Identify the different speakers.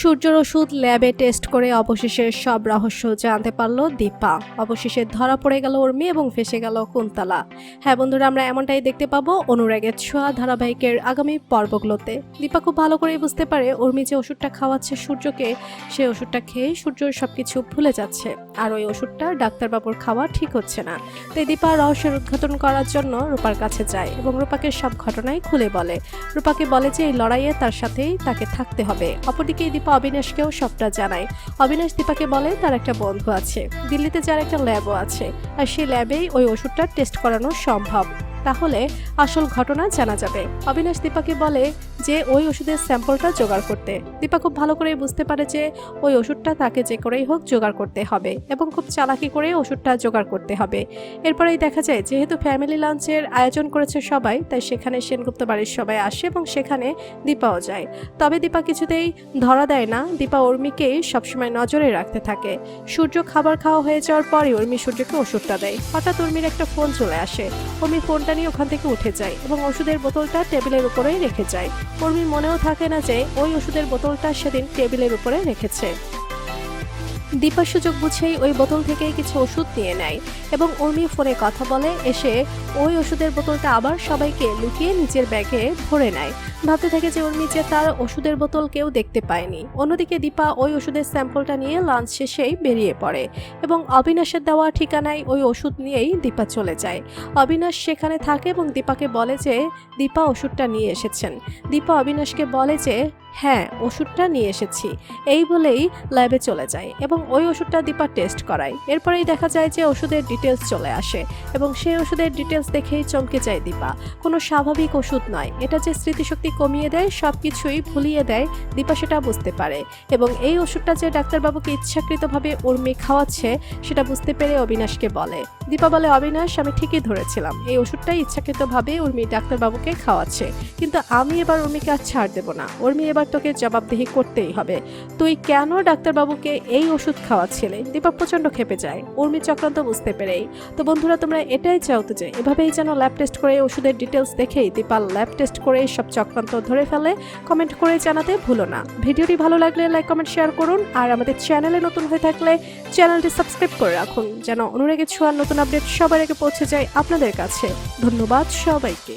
Speaker 1: সূর্যর ওষুধ ল্যাবে টেস্ট করে অবশেষে সব রহস্য জানতে পারল দীপা। অবশেষে ধরা পড়ে গেল উর্মি এবং ফেসে গেল কুন্তলা। হ্যাঁ বন্ধুরা, আমরা এমনটাই দেখতে পাবো অনুরাগের ছোঁয়া ধারাবাহিকের আগামী পর্বগুলোতে। দীপা খুব ভালো করে বুঝতে পারে উর্মি যে ওষুধটা খাওয়াচ্ছে সূর্যকে সেই ওষুধটা খেয়ে সূর্যর সবকিছু ভুলে যাচ্ছে। আর ওই ওষুধটা ডাক্তারবাবুর খাওয়া ঠিক হচ্ছে না। তাই দীপা রহস্যের উদ্ঘাটন করার জন্য রূপার কাছে যায় এবং রূপাকে সব ঘটনাই খুলে বলে। রূপাকে বলে যে এই লড়াইয়ে তার সাথেই তাকে থাকতে হবে। অপরদিকে দীপা অবিনাশকেও সবটা জানায়। অবিনাশ দীপাকে বলে তার একটা বন্ধু আছে। দিল্লিতে যার একটা ল্যাবও আছে। আর সেই ল্যাবেই ওই ওষুধটা টেস্ট করানো সম্ভব। তাহলে আসল ঘটনা জানা যাবে। অবিনাশ দীপাকে বলে যে ওই ওষুধের স্যাম্পলটা জোগাড় করতে। দীপা খুব ভালো করে বুঝতে পারে যে ওই ওষুধটা তাকে যে করেই হোক জোগাড় করতে হবে এবং খুব চালাকি করে ওষুধটা জোগাড় করতে হবে। এরপরেই দেখা যায়, যেহেতু ফ্যামিলি লাঞ্চের আয়োজন করেছে সবাই, তাই সেখানে সেনগুপ্ত বাড়ির সবাই আসে এবং সেখানে দীপাও যায়। তবে দীপা কিছুতেই ধরা দেয় না। দীপা উর্মিকেই সবসময় নজরে রাখতে থাকে। সূর্য খাবার খাওয়া হয়ে যাওয়ার পরই উর্মি সূর্যকে ওষুধটা দেয়। হঠাৎ উর্মির একটা ফোন চলে আসে। উর্মি ফোনটা নিয়ে ওখান থেকে উঠে যায় এবং ওষুধের বোতলটা টেবিলের উপরেই রেখে যায়। কর্মীর মনেও থাকে না যে ওই ওষুধের বোতলটা সেদিন টেবিলের উপরে রেখেছে। দীপা সুযোগ বুঝেই ওই বোতল থেকেই কিছু ওষুধ নিয়ে নেয় এবং উর্মি ফোনে কথা বলে, এসে ওই ওষুধের বোতলটা আবার সবাইকে লুকিয়ে নিজের ব্যাগে ভরে নেয়। ভাবতে থাকে যে উর্মি যে তার ওষুধের বোতল কেউ দেখতে পায়নি। অন্যদিকে দীপা ওই ওষুধের স্যাম্পলটা নিয়ে লাঞ্চ শেষেই বেরিয়ে পড়ে এবং অবিনাশের দেওয়া ঠিকানায় ওই ওষুধ নিয়েই দীপা চলে যায়। অবিনাশ সেখানে থাকে এবং দীপাকে বলে যে, দীপা ওষুধটা নিয়ে এসেছেন। দীপা অবিনাশকে বলে যে হ্যাঁ ওষুধটা নিয়ে এসেছি। এই বলেই ল্যাবে চলে যায় এবং ওই ওষুধটা দীপা টেস্ট করায়। এরপরেই দেখা যায় যে ওষুধের ডিটেলস চলে আসে এবং সেই ওষুধের ডিটেলস দেখেই চমকে যায় দীপা। কোনো স্বাভাবিক ওষুধ নয়। এটা যে স্মৃতিশক্তি কমিয়ে দেয় সব কিছুই ভুলিয়ে দেয়, দীপা সেটা বুঝতে পারে। এবং এই ওষুধটা যে ডাক্তারবাবুকে ইচ্ছাকৃতভাবে উর্মি খাওয়াচ্ছে, সেটা বুঝতে পেরে অবিনাশকে বলে। দীপা বলে, অবিনাশ, আমি ঠিকই ধরেছিলাম। এই ওষুধটাই ইচ্ছাকৃতভাবে উর্মি ডাক্তারবাবুকে খাওয়াচ্ছে। কিন্তু আমি এবার উর্মিকে আর ছাড় দেবো না। উর্মি এবার তোকে জবাবদিহি করতেই হবে। তুই কেন ডাক্তারবাবুকে এই ওষুধ খাওয়াচ্ছিলে? দীপা প্রচণ্ড খেপে যায়। উর্মি চক্রান্ত বুঝতে পেরেই। তো বন্ধুরা, তোমরা এটাই চাও তো যে, এভাবেই যেন ল্যাব টেস্ট করে ওষুধের ডিটেলস দেখেই দীপা ল্যাব টেস্ট করে সব চক্রান্ত ধরে ফেলে। কমেন্ট করে জানাতে ভুলো না। ভিডিওটি ভালো লাগলে লাইক কমেন্ট শেয়ার করুন। আর আমাদের চ্যানেলে নতুন হয়ে থাকলে চ্যানেলটি সাবস্ক্রাইব করে রাখুন। যেন অনুরাগের ছোঁয়ার নতুন আপডেট সবার আগে পৌঁছে যায় আপনাদের কাছে। ধন্যবাদ সবাইকে।